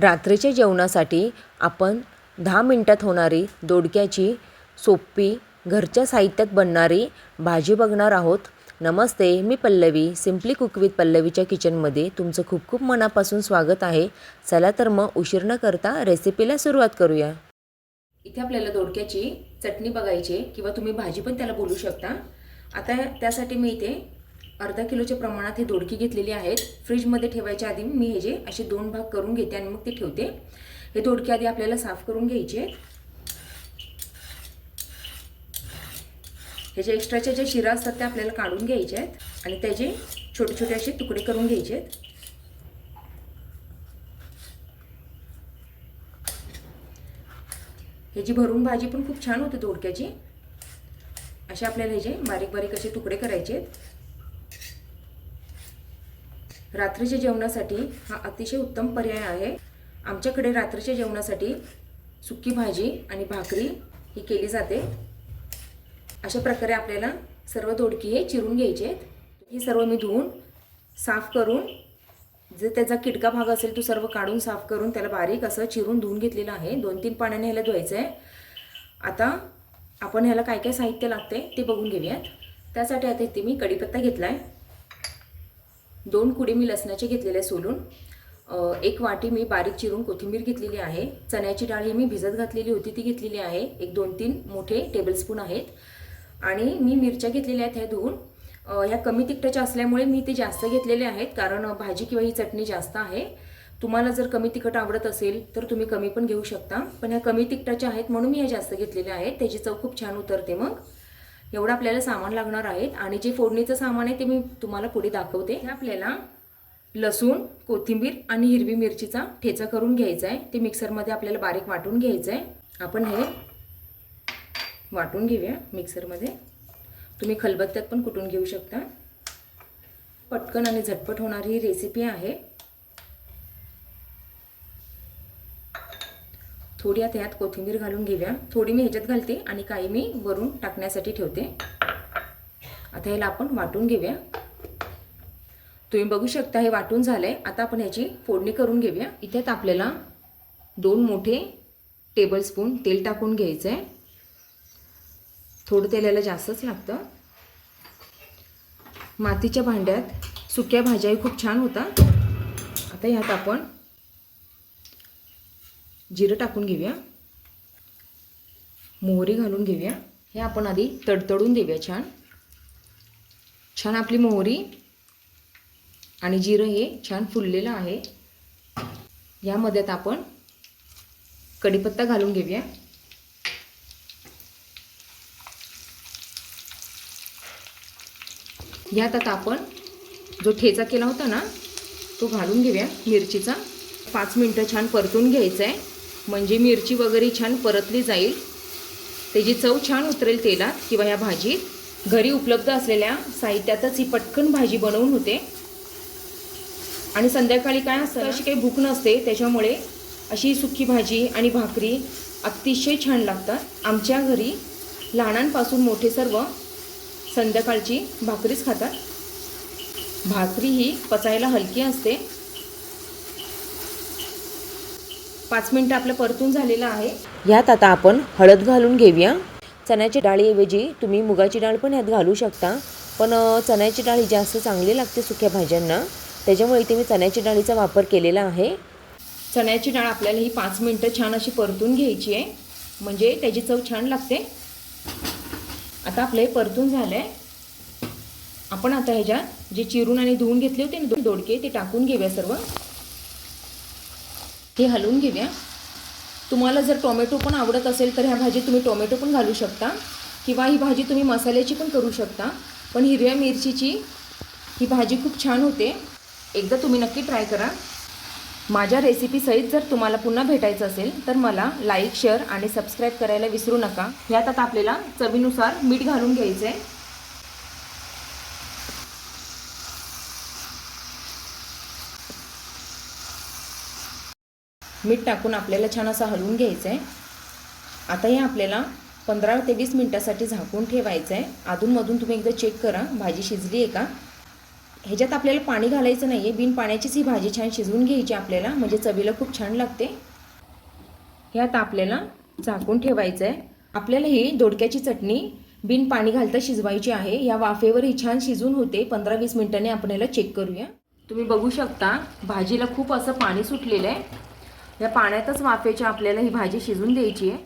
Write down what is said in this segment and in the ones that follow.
रात्रीच्या जेवणासाठी आपण दहा मिनटात होणारी दोडक्याची सोपी घरच्या साहित्यात बनणारी भाजी बघणार आहोत. नमस्ते मी पल्लवी सिम्पली कुक विथ पल्लवीच्या किचनमध्ये तुमचं खूप खूप मनापासून स्वागत आहे. चला तर मग उशीर न करता रेसिपीला सुरुवात करूया. इथे आपल्याला दोडक्याची चटणी बघायची किंवा तुम्ही भाजी पण त्याला बोलू शकता. आता त्यासाठी मी इथे अर्धा किलोच्या प्रमाणात हे दोडकी घेतलेली आहेत. फ्रीजमध्ये ठेवायच्या आधी मी हे जे असे दोन भाग करून घेते आणि मग ते ठेवते. हे दोडके आधी आपल्याला साफ करून घ्यायचे. आहेत ह्याचे एक्स्ट्राच्या जे शिरा असतात ते आपल्याला काढून घ्यायचे आहेत आणि त्याचे छोटे छोटे असे तुकडे करून घ्यायचे आहेत. ह्याची भरून भाजी पण खूप छान होते दोडक्याची. असे आपल्याला ह्याचे बारीक बारीक असे तुकडे करायचे आहेत. रात्रीच्या जेवणासाठी हा अतिशय उत्तम पर्याय आहे. आमच्याकडे रात्रीच्या जेवणासाठी सुकी भाजी आणि भाकरी ही केली जाते. अशा प्रकारे आपल्याला सर्व दोडकी हे चिरून घ्यायचे आहेत. ही सर्व मी धुवून साफ करून जे त्याचा किडका भाग असेल तो सर्व काढून साफ करून त्याला बारीक असं चिरून धुवून घेतलेलं आहे. दोन तीन पाण्याने ह्याला धुवायचं आहे. आता आपण ह्याला काय काय साहित्य लागते ते बघून घेऊयात. त्यासाठी आता इथे मी कढीपत्ता घेतला आहे दोन कुडी मी लसणाचे घेतलेले सोलून. एक वाटी मी बारीक चिरून कोथिंबीर घेतलेली आहे. चण्याची डाळ ही मी भिजत घातलेली होती ती घेतलेली आहे. एक दोन तीन मोठे टेबलस्पून आहेत. आणि मी मिरच्या घेतलेल्या आहेत ह्या धुवून ह्या कमी तिखटाच्या असल्यामुळे मी ते जास्त घेतलेले आहेत कारण भाजी किंवा ही चटणी जास्त आहे. तुम्हाला जर कमी तिखट आवडत असेल तर तुम्ही कमी पण घेऊ शकता. पण ह्या कमी तिखटाच्या आहेत म्हणून मी ह्या जास्त घेतलेल्या आहेत. त्याची चव खूप छान उतरते मग. एवढं आपल्याला सामान लागणार आहे आणि जे फोडणीचं सामान आहे ते मी तुम्हाला पुढे दाखवते. हे आपल्याला लसूण कोथिंबीर आणि हिरवी मिरचीचा ठेचा करून घ्यायचा आहे. ते मिक्सरमध्ये आपल्याला बारीक वाटून घ्यायचं आहे. आपण हे वाटून घेऊया मिक्सरमध्ये. तुम्ही खलबत्त्यात पण कुटून घेऊ शकता. पटकन आणि झटपट होणारी ही रेसिपी आहे. थोडी आता यात कोथिंबीर घालून घेऊया. थोडी मी ह्याच्यात घालते आणि काही मी वरून टाकण्यासाठी ठेवते. आता ह्याला आपण वाटून घेऊया. तुम्ही बघू शकता हे वाटून झालंय. आता आपण ह्याची फोडणी करून घेऊया. इथेच आपल्याला दोन मोठे टेबलस्पून तेल टाकून घ्यायचं आहे थोडं तेलाला जास्तच लागतं. मातीच्या भांड्यात सुक्या भाज्याही खूप छान होतात. आता ह्यात आपण जिरं टाकून घेऊया. मोहरी घालून घेऊया. हे आपण आधी तडतडून देऊया छान. छान आपली मोहरी आणि जिरं हे छान फुललेलं आहे. यामध्ये आता आपण कढीपत्ता घालून घेऊया. यात आता आपण जो ठेचा केला होता ना तो घालून घेऊया मिरचीचा. पाच मिनटं छान परतून घ्यायचं आहे म्हणजे मिरची वगैरे छान परतली जाईल. त्याची चव छान उतरेल तेलात किंवा ह्या भाजीत. घरी उपलब्ध असलेल्या साहित्यातच ही पटकन भाजी बनवून होते. आणि संध्याकाळी काय असतं अशी काही भूक नसते त्याच्यामुळे अशी सुकी भाजी आणि भाकरी अतिशय छान लागतात. आमच्या घरी लहानांपासून मोठे सर्व संध्याकाळची भाकरीच खातात. भाकरी ही पचायला हलकी असते. पाच मिनटं आपलं परतून झालेलं आहे. यात आता आपण हळद घालून घेऊया. चण्याची डाळीऐवजी तुम्ही मुगाची डाळ पण यात घालू शकता. पण चण्याची डाळ ही जास्त चांगली लागते सुक्या भाज्यांना. त्याच्यामुळे इथे मी चण्याची डाळीचा वापर केलेला आहे. चण्याची डाळ आपल्याला ही पाच मिनटं छान अशी परतून घ्यायची आहे. म्हणजे त्याची चव छान लागते. आता आपलं हे परतून झालं आहे आपण आता ह्याच्यात जे चिरून आणि धुवून घेतले होते ना दोडके ते टाकून घेऊया सर्व. हे हलवून घेऊया. तुम्हाला जर टोमॅटो पण आवडत असेल तर ह्या भाजीत तुम्ही टोमॅटो पण घालू शकता किंवा ही भाजी तुम्ही मसाल्याची पण करू शकता. पण हिरव्या मिरचीची ही भाजी खूप छान होते. एकदा तुम्ही नक्की ट्राय करा. माझ्या रेसिपीसहित जर तुम्हाला पुन्हा भेटायचं असेल तर मला लाईक शेअर आणि सबस्क्राईब करायला विसरू नका. ह्यात आता आपल्याला चवीनुसार मीठ घालून घ्यायचं आहे मीठ टाकून आपल्याला छान असं हलवून घ्यायचं आहे आता हे आपल्याला पंधरा ते वीस मिनटासाठी झाकून ठेवायचं आहे अधूनमधून तुम्ही एकदा चेक करा भाजी शिजली आहे का? ह्याच्यात आपल्याला पाणी घालायचं नाही आहे बिन पाण्याचीच ही भाजी छान शिजवून घ्यायची आपल्याला म्हणजे चवीला खूप छान लागते. हे आता आपल्याला झाकून ठेवायचं आहे आपल्याला ही दोडक्याची चटणी बिन पाणी घालता शिजवायची आहे. या वाफेवर ही छान शिजून होते. पंधरा वीस मिनटाने आपण याला चेक करूया. तुम्ही बघू शकता भाजीला खूप असं पाणी सुटलेलं आहे. या पाण्यातच वाफेची आपल्याला ही भाजी शिजून द्यायची आहे.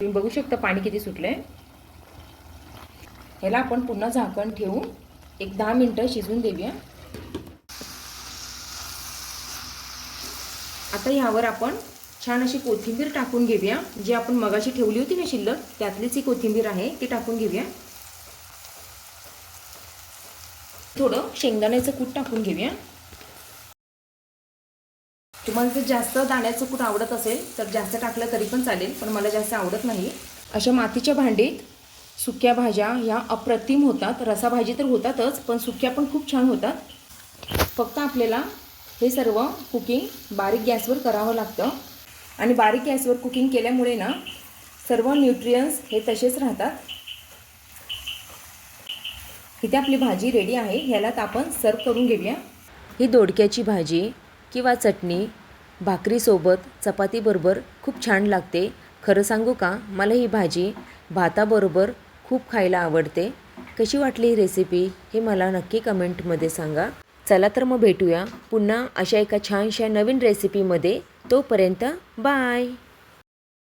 तुम्ही बघू शकता पाणी किती सुटलं आहे ह्याला आपण पुन्हा झाकण ठेवून एक दहा मिनटं शिजवून देऊया. आता ह्यावर आपण छान अशी कोथिंबीर टाकून घेऊया. जी आपण मगाशी ठेवली होती ना शिल्लक त्यातलीच ही कोथिंबीर आहे ती टाकून घेऊया. थोडं शेंगदाण्याचं कूट टाकून घेऊया. तुम्हाला जर जास्त दाण्याचं कुठं आवडत असेल तर जास्त टाकलं तरी पण चालेल पण मला जास्त आवडत नाही. अशा मातीच्या भांडीत सुक्या भाज्या ह्या अप्रतिम होतात. रसाभाजी तर होतातच पण सुक्या पण खूप छान होतात. फक्त आपल्याला हे सर्व कुकिंग बारीक गॅसवर करावं लागतं. आणि बारीक गॅसवर कुकिंग केल्यामुळे ना सर्व न्यूट्रियन्स हे तसेच राहतात. इथे आपली भाजी रेडी आहे. ह्यालाच आपण सर्व करून घेऊया. ही दोडक्याची भाजी किंवा चटणी भाकरीसोबत चपातीबरोबर खूप छान लागते. खरं सांगू का? मला ही भाजी भाताबरोबर खूप खायला आवडते. कशी वाटली ही रेसिपी हे मला नक्की कमेंटमध्ये सांगा. चला तर मग भेटूया पुन्हा अशा एका छानशा नवीन रेसिपीमध्ये तोपर्यंत बाय!